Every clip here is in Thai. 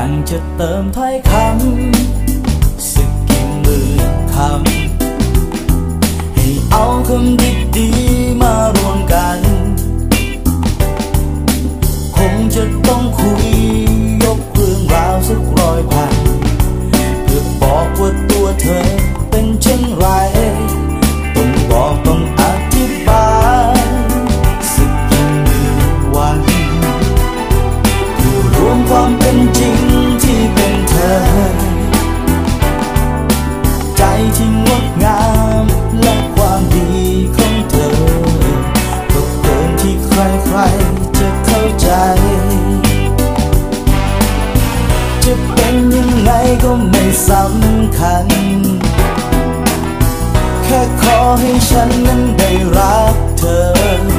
ต่างจะเติมถ้อยคำสึกกี่มือคำให้เอาคำดีๆมารวมกัน คงจะต้อง ที่งดงามและความดีของเธอก็เกินที่ใครๆจะเข้าใจ จะเป็นยังไงก็ไม่สำคัญ แค่ขอให้ฉันนั้นได้รักเธอ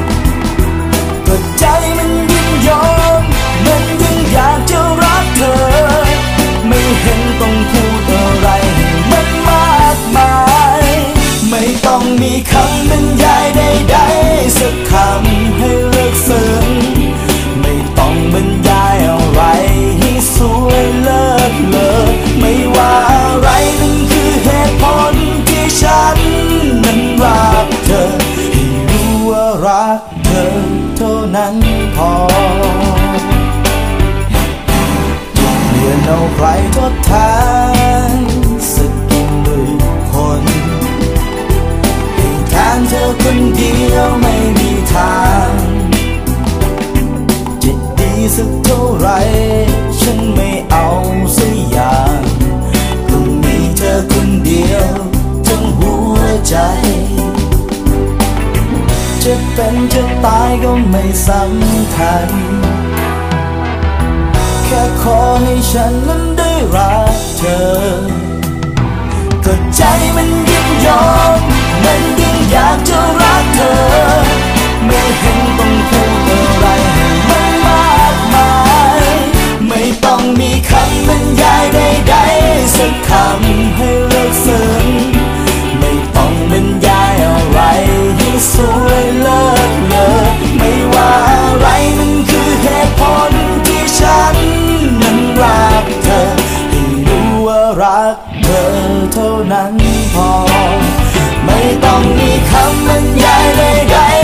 ต้องมีคำบรรยายใดๆสักคำให้เลิกซึ้งไม่ต้องบรรยายอะไรให้สวยเลิศเลอไม่ว่าอะไรนั่นคือเหตุผลที่ฉันนั้นรักเธอให้รู้ว่ารักเธอเท่านั้นพอเพื่อนเอาใครทดแทน ตายก็ไม่สำคัญ แค่ขอให้ฉันนั้นได้รักเธอ รักเธอเท่านั้นพอ ไม่ต้องมีคำบรรยายใด